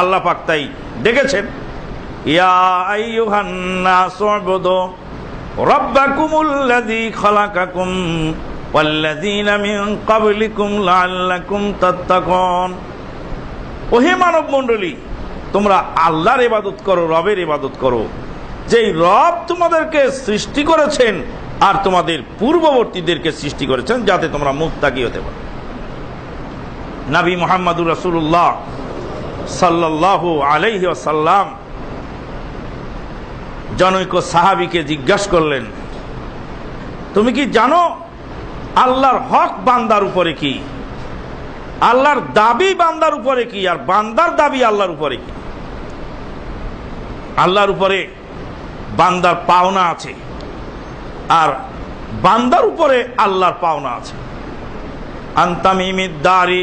আল্লাহ পাক তাই ডেকেছেন ওহে মানব মণ্ডলী তোমরা আল্লাহর ইবাদত করো, রবের ইবাদত করো। যেই রব তোমাদেরকে সৃষ্টি করেছেন আর তোমাদের পূর্ববর্তীদেরকে সৃষ্টি করেছেন, যাতে তোমরা মুক্তাকি হতে পারো। নাবী মোহাম্মদুর রাসূলুল্লাহ সাল্লাল্লাহু আলাইহি ওয়াসাল্লাম জনৈক সাহাবীকে জিজ্ঞাসা করলেন, তুমি কি জানো আল্লাহর হক বান্দার উপরে কি? আল্লাহর দাবি বান্দার উপরে কি? আর বান্দার দাবি আল্লাহর উপরে কি? আল্লাহর উপরে বান্দার পাওনা আছে, আর বান্দার উপরে আল্লাহর পাওনা আছে। আন্তামিমিদ্দারি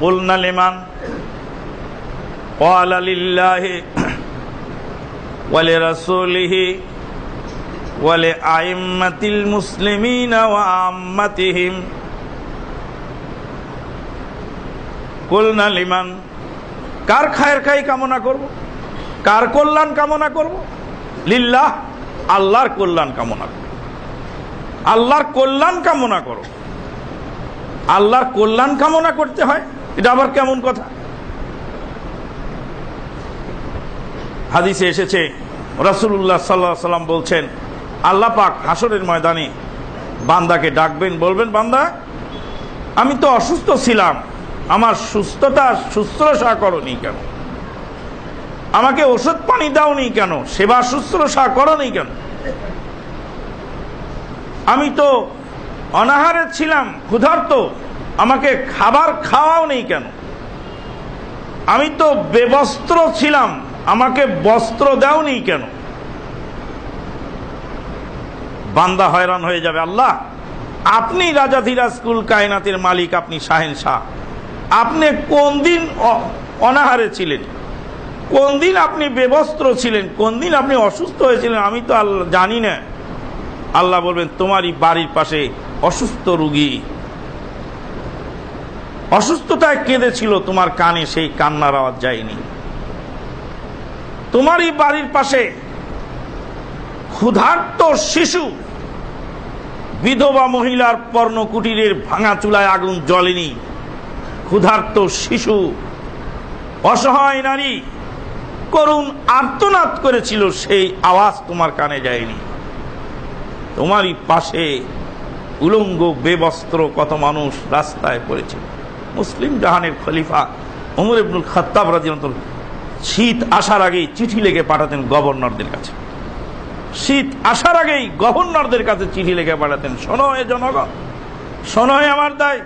বলনা লেমান قال لله ولرسوله ولأئمة المسلمين وعامتهم قلنا لمن কার খায়ের খাই কামনা করব কার কল্যাণ কামনা করব লিল্লাহ আল্লাহর কল্যাণ কামনা করো আল্লাহর কল্যাণ কামনা করো আল্লাহর কল্যাণ কামনা করতে হয় এটা আবার কেমন কথা? হাদিসে এসেছে রাসুল্লাহ সাল্লাহ সাল্লাম বলছেন, আল্লাহ পাক হাসরের ময়দানে বান্দাকে ডাকবেন, বলবেন, বান্দা, আমি তো অসুস্থ ছিলাম, আমার সুস্থতা শুশ্রূষা করনি কেন? আমাকে ওষুধ পানি দাওনি কেন? সেবা শুশ্রূষা করনি কেন? আমি তো অনাহারে ছিলাম, ক্ষুধার্ত আমাকে খাবার খাওয়াও নেই কেন? আমি তো বেবস্ত্র ছিলাম, আমাকে বস্ত্র দাওনি কেন? বান্দা হয়রান হয়ে যাবে, আল্লাহ, আপনি রাজা ধীরাজকুল কায়নাতের মালিক, আপনি শাহেন শাহ। আপনি কোন দিন অনাহারে ছিলেন? কোন দিন আপনি বেবস্ত্র ছিলেন? কোন দিন আপনি অসুস্থ হয়েছিলেন? আমি তো আল্লাহ জানি না। আল্লাহ বলবেন, তোমারই বাড়ির পাশে অসুস্থ রুগী। অসুস্থতায় কেঁদেছিল তোমার কানে, সেই কান্নার আওয়াজ যায়নি। তোমারই বাড়ির পাশে ক্ষুধার্ত শিশু, বিধবা মহিলার পর্ণ কুটিরের ভাঙা চুলায় আগুন জ্বলেনি। ক্ষুধার্ত শিশু, অসহায় নারী, করুণ আর্তনাদ করেছিল, সেই আওয়াজ তোমার কানে যায়নি। তোমারই পাশে উলঙ্গ, বেবস্ত্র কত মানুষ রাস্তায় পড়েছিল মুসলিম জাহানের খলিফা ওমর ইবনুল খত্তাব রাজিয়াল শীত আসার আগেই চিঠি লেগে পাঠাতেন গভর্নরদের কাছে। শীত আসার আগেই গভর্নরদের কাছে চিঠি লেগে পাঠাতেন, শোনো এ জনগণ, শোনো আমার দায়।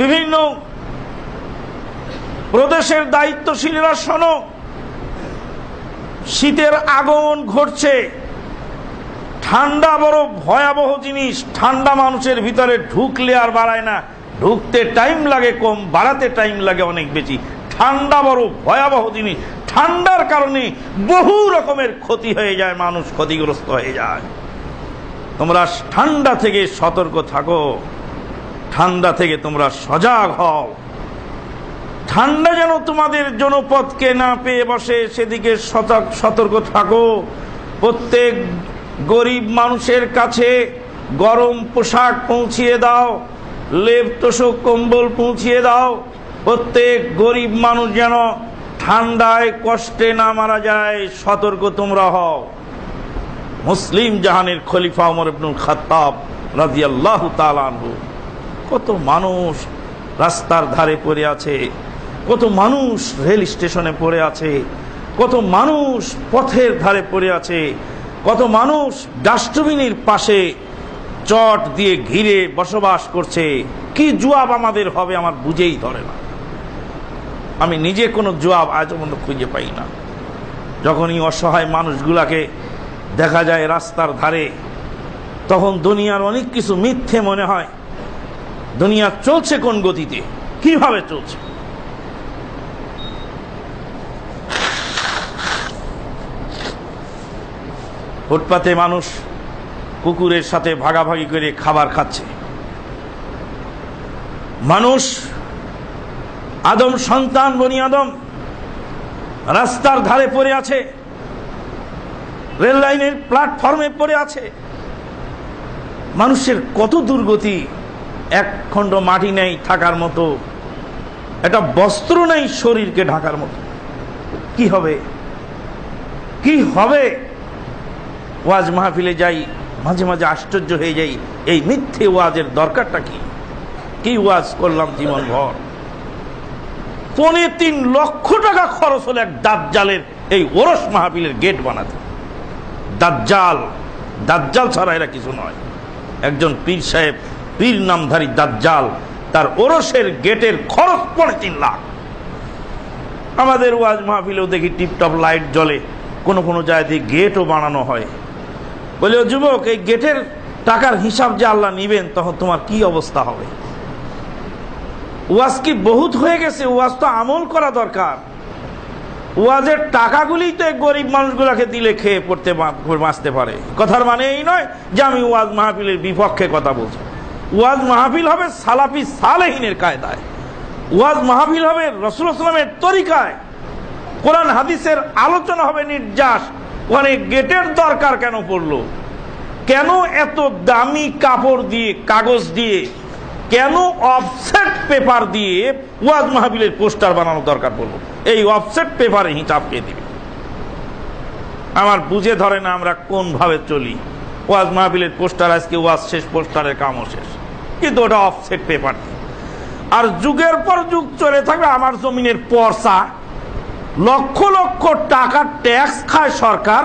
বিভিন্ন প্রদেশের দায়িত্বশীলরা শোনো, শীতের আগমন ঘটছে। ঠান্ডা বড় ভয়াবহ জিনিস, ঠান্ডা মানুষের ভিতরে ঢুকলে আর বাড়ায় না। ঢুকতে টাইম লাগে কম, বাড়াতে টাইম লাগে অনেক বেশি। ঠান্ডা বড় ভয়াবহ জিনিস। ঠান্ডার কারণে বহু রকমের ক্ষতি হয়ে যায়, মানুষ ক্ষতিগ্রস্ত হয়ে যায়। তোমরা ঠান্ডা থেকে সতর্ক থাকো। ঠান্ডা থেকে তোমরা সজাগ হও। ঠান্ডা যেন তোমাদের জনপথকে না পেয়ে বসে, সেদিকে সতর্ক থাকো। প্রত্যেক গরিব মানুষের কাছে গরম পোশাক পৌঁছিয়ে দাও। লেপ তোষক কম্বল পৌঁছিয়ে দাও। প্রত্যেক গরিব মানুষ যেন ঠান্ডায় কষ্টে না মারা যায়, সতর্ক তোমরা হও। মুসলিম জাহানের খলিফা ওমর ইবনুল খাত্তাব রাদিয়াল্লাহু তাআলা আনহু, কত মানুষ রাস্তার ধারে পড়ে আছে, কত মানুষ রেল স্টেশনে পড়ে আছে, কত মানুষ পথের ধারে পড়ে আছে, কত মানুষ ডাস্টবিনের পাশে চট দিয়ে ঘিরে বসবাস করছে। কি জুয়াব আমাদের হবে আমার বুঝেই ধরে না। আমি নিজে কোনো জুয়াব আজ পর্যন্ত খুঁজে পাই না। যখনই অসহায় মানুষগুলাকে দেখা যায় রাস্তার ধারে, তখন দুনিয়ার অনেক কিছু মিথ্যে মনে হয়। দুনিয়া চলছে কোন গতিতে? কীভাবে চলছে? ফুটপাতে মানুষ কুকুরের সাথে ভাগাভাগি করে খাবার খাচ্ছে। মানুষ, আদম সন্তান, বনি আদম, রাস্তার ধারে পড়ে আছে রেল লাইনের প্ল্যাটফর্মে পড়ে আছে। মানুষের কত দুর্গতি, এক খণ্ড মাটি নেই থাকার মতো, একটা বস্ত্র নেই শরীরকে ঢাকার মতো। কি হবে? কি হবে? ওয়াজ মাহফিলে যাই মাঝে মাঝে আশ্চর্য হয়ে যাই, এই মিথ্যে ওয়াজের দরকারটা কি? কি ওয়াজ করলাম জীবন ভর পনে তিন লক্ষ টাকা খরচ হলো এক দাজ্জালের, এই ওরস মাহাবিলের গেট বানাতে। দাজ্জাল দাজ্জাল ছাড়া এরা কিছু নয়। একজন পীর সাহেব, পীর নামধারী দাজ্জাল, তার ওরসের গেটের খরচ পড়ে তিন লাখ। আমাদের ওয়াজ মাহফিলেও দেখি টিপটপ লাইট জ্বলে, কোনো কোনো জায়গায় গেটও বানানো হয়। বলে, ও যুবক, এই গেটের টাকার হিসাব যে আল্লাহ নিবেন, তখন তোমার কি অবস্থা হবে? ওয়াজ কি বহুত হয়ে গেছে? ওয়াজ তো আমল করা দরকার। ওয়াজের টাকাগুলি তো গরিব মানুষগুলোকে দিলে খেয়ে পড়তে বাঁচতে পারে। কথার মানে এই নয় যে আমি ওয়াজ মাহফিলের বিপক্ষে কথা বলছি। ওয়াজ মাহফিল হবে সালাফি সালেহিনের কায়দায়। ওয়াজ মাহফিল হবে রসুল আসলামের তরিকায়। কোরআন, হাদিসের আলোচনা হবে নির্যাস। ওখানে গেটের দরকার কেন পড়ল? কেন এত দামি কাপড় দিয়ে, কাগজ দিয়ে, কেন অফসেট পেপার দিয়ে ওয়াজ মাহবিলের পোস্টার বানানোর দরকার পড়ল? এই অফসেট পেপারে হিসাব কে দিবে? আমার বুঝে ধরে না আমরা কোন ভাবে চলি। ওয়াজ মাহবিলের পোস্টার আজকে ওয়াজ শেষ, পোস্টারের কামও শেষ। কিন্তু ওটা অফসেট পেপার আর যুগের পর যুগ চলে থাকবে, আমার জমিনের পর্সা লক্ষ লক্ষ টাকা ট্যাক্স খায় সরকার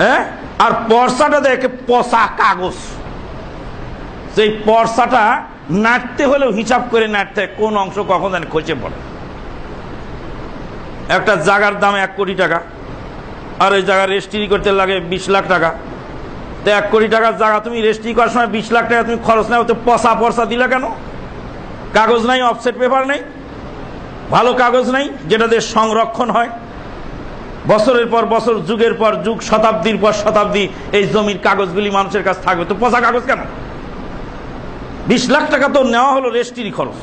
হ্যাঁ? আর পর্সাটা দেখে পচা কাগজ। সেই পর্সাটা নাড়তে হলেও হিসাব করে নাড়তে কোন অংশ কখন জানি খসে পড়ে। একটা জায়গার দাম এক কোটি টাকা, আর ওই জায়গা রেজিস্ট্রি করতে লাগে বিশ লাখ টাকা। তো এক কোটি টাকার জায়গা তুমি রেজিস্ট্রি করার সময় বিশ লাখ টাকা তুমি খরচ নাও তো পচা পর্সা দিলে কেন? কাগজ নাই অফসেট পেপার নেই। ভালো কাগজ নাই, যেটা দিয়ে সংরক্ষণ হয়। বছরের পর বছর, যুগের পর যুগ, শতাব্দীর পর শতাব্দী, এই জমির কাগজগুলি মানুষের কাছে থাকবে। তো পচা কাগজ কেন? বিশ লাখ টাকা তো নেওয়া হলো রেজিস্ট্রি খরচ।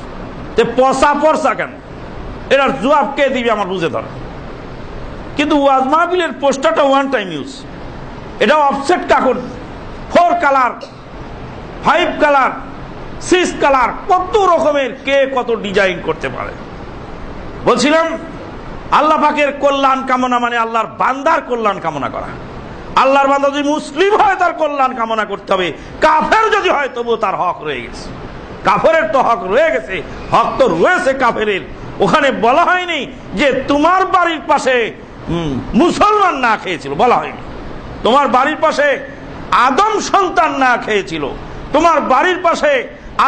তে পচা পরসা কেন? এটার জবাব কে দিবে আমার বুঝে ধরে। কিন্তু ওয়াজ মাহবিলের পোস্টারটা ওয়ান টাইম ইউজ এটা অফসেট কাগজ four colour five colour six colour কত রকমের কে কত ডিজাইন করতে পারে? বলছিলাম, আল্লাহ পাকের কল্যাণ কামনা মানে আল্লাহর বান্দার কল্যাণ কামনা করা। আল্লাহর বান্দা যদি মুসলিম হয়, তার কল্যাণ কামনা করতে হবে। কাফের যদি হয়, তবুও তার হক রয়ে গেছে। কাফের তো হক রয়ে গেছে, হক তো রয়েছে কাফের ওখানে বলা হয়নি যে তোমার বাড়ির পাশে মুসলমান না খেয়েছিল, বলা হয়নি। তোমার বাড়ির পাশে আদম সন্তান না খেয়েছিল। তোমার বাড়ির পাশে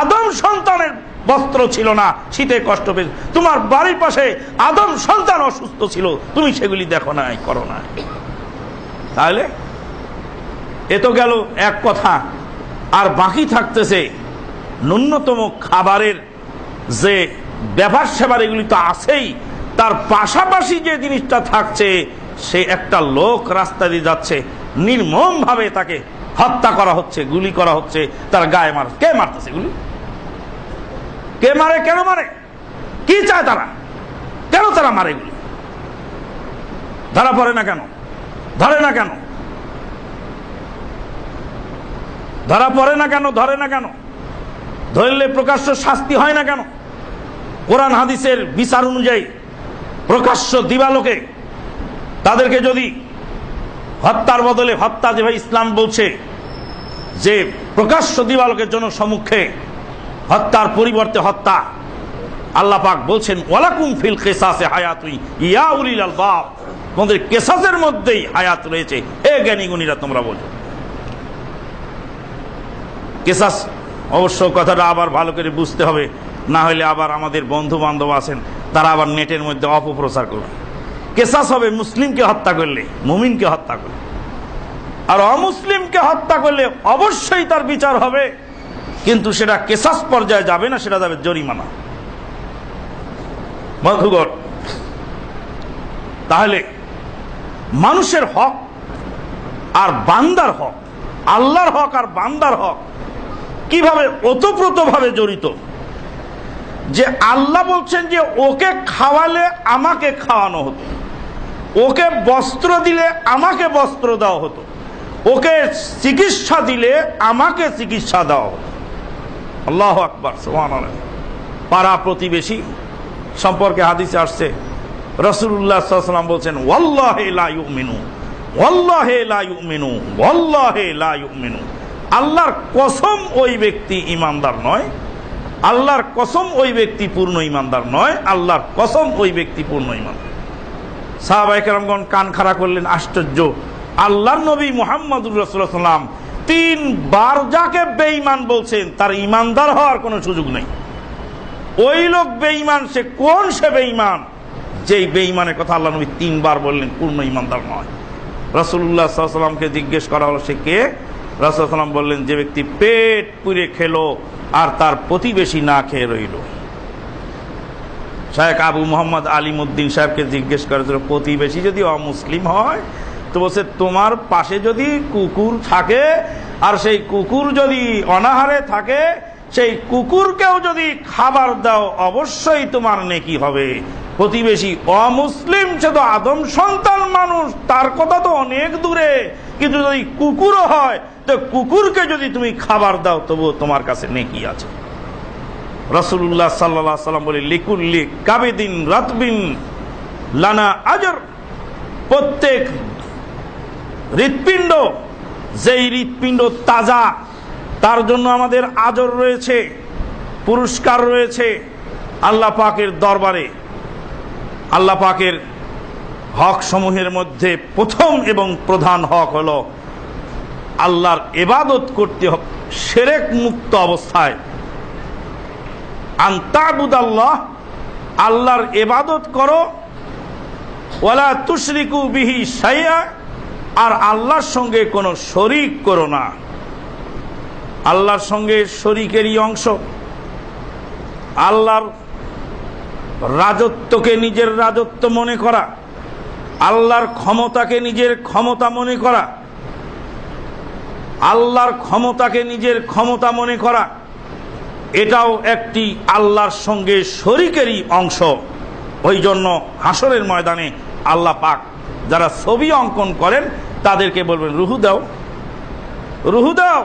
আদম সন্তানের বস্ত্র ছিল না, শীতে কষ্ট পেয়েছে তোমার বাড়ির পাশে আদম সন্তান অসুস্থ ছিল, তুমি সেগুলি দেখো নাই, করো না তাহলে, এ তো গেল এক কথা। আর বাকি থাকতেছে ন্যূনতম খাবারের যে ব্যবহার সেবার এগুলি তো আছেই, তার পাশাপাশি যে জিনিসটা থাকছে, সে একটা লোক রাস্তা দিয়ে যাচ্ছে, নির্মমভাবে তাকে হত্যা করা হচ্ছে, গুলি করা হচ্ছে, তার গায়ে মার, কে মারতেছে গুলি কে মারে, কেন মারে? কি চায় তারা? কেন তারা মারে গুলি ধরা পড়ে না কেন? ধরে না কেন? ধরা পড়ে না কেন? ধরে না কেন? ধরলে প্রকাশ্য শাস্তি হয় না কেন? কোরআন হাদিসের বিচার অনুযায়ী প্রকাশ্য দিবালোকে তাদেরকে যদি হত্যার বদলে হত্যা যেভাবে ইসলাম বলছে, যে প্রকাশ্য দিবালোকের জন্য সম্মুখে হত্যার পরিবর্তে হত্যা। আল্লাহ পাক বলছেন, ওয়ালাকুম ফিল কেসাসে হায়াতুই, ইয়া উলিল আলবাব। তোমাদের কেসাসের মধ্যেই হায়াত রয়েছে। এ জ্ঞানী গুণীরা, তোমরা বলো। কেসাস, অবশ্য কথাটা আবার ভালো করে বুঝতে হবে। না হলে আবার আমাদের বন্ধু বান্ধব আছেন, তারা আবার নেটের মধ্যে অপপ্রচার করবে। কেসাস হবে মুসলিমকে হত্যা করলে, মুমিনকে হত্যা করলে। আর অমুসলিমকে হত্যা করলে অবশ্যই তার বিচার হবে। কিন্তু সেটা কেসাস পর্যায়ে যাবে না, সেটা যাবে জরিমানা। বন্ধুগণ, তাহলে মানুষের হক আর বান্দার হক, আল্লাহর হক আর বান্দার হক কীভাবে ওতপ্রোতভাবে জড়িত? যে আল্লাহ বলছেন যে ওকে খাওয়ালে আমাকে খাওয়ানো হতো, ওকে বস্ত্র দিলে আমাকে বস্ত্র দেওয়া হতো, ওকে চিকিৎসা দিলে আমাকে চিকিৎসা দেওয়া হতো। আল্লাহ আকবর পাড়া প্রতিবেশী সম্পর্কে হাদিসে আসছে রসুল্লাহ সাল্লাম বলছেন, ওয়াল্লাহে লা ইউমিনু, ওয়াল্লাহে লা ইউমিনু, ওয়াল্লাহে লা ইউমিনু। আল্লাহর কসম ওই ব্যক্তি ইমানদার নয়, আল্লাহর কসম ওই ব্যক্তি পূর্ণ ইমানদার নয়, আল্লাহর কসম ওই ব্যক্তি পূর্ণ ইমানদার সাহাবাইকেরামগণ কান খাড়া করলেন, আশ্চর্য আল্লাহ নবী মোহাম্মদুর রসুল্লাম তিনবার যাকে বেঈমান বলছেন, তার ইমানদার হওয়ার কোনো সুযোগ নেই। ওই লোক বেঈমান, সে কোন সে বেঈমান? যেই বেঈমানের কথা আল্লাহ নবী তিনবার বললেন, পূর্ণ ইমানদার নয়। রসুল্লাহ সাল্লামকে জিজ্ঞেস করা হলো, সে কে? রসুলাম বললেন, যে ব্যক্তি পেট পুড়ে খেলো আর তার প্রতিবেশী না খেয়ে রইল। শাহেখ আবু মোহাম্মদ আলিমুদ্দিন সাহেবকে জিজ্ঞেস করেছিল, প্রতিবেশী যদি অমুসলিম হয় তো বলছে, তোমার পাশে যদি কুকুর থাকে, আর সেই কুকুর যদি অনাহারে থাকে, সেই কুকুরকেও যদি খাবার দাও, অবশ্যই তোমার নেকি হবে। প্রতিবেশী অমুসলিম সে তো আদম সন্তান মানুষ, তার কথা তো অনেক দূরে। কিন্তু যদি কুকুরও হয়, তো কুকুরকে যদি তুমি খাবার দাও, তবুও তোমার কাছে নেকি আছে। রসুল্লাহ সাল্লাহ সাল্লাম বলে, লিকুল্লি কাবেদিন রাতবিন লানা আজর। প্রত্যেক হৃৎপিণ্ড, যেই হৃৎপিণ্ড তাজা, তার জন্য আমাদের আজর রয়েছে, পুরস্কার রয়েছে আল্লাহ পাকের দরবারে। আল্লাহ পাকের হক সমূহের মধ্যে প্রথম এবং প্রধান হক হল আল্লাহর এবাদত করতে হবে, সেরেক মুক্ত অবস্থায়। আন্তাবুদ আল্লাহ আল্লাহর এবাদত করো, ওয়ালা তুশরিকু বিহি সাইয়া আর আল্লাহর সঙ্গে কোনো শরিক করো না। আল্লাহর সঙ্গে শরিকেরই অংশ। আল্লাহর রাজত্বকে নিজের রাজত্ব মনে করা। আল্লাহর ক্ষমতাকে নিজের ক্ষমতা মনে করা। আল্লাহর ক্ষমতাকে নিজের ক্ষমতা মনে করা। এটাও একটি আল্লাহর সঙ্গে শরিকেরই অংশ। ওই জন্য হাসরের ময়দানে আল্লাহ পাক যারা ছবি অঙ্কন করেন তাদেরকে বলবেন রুহু দাও রুহু দাও।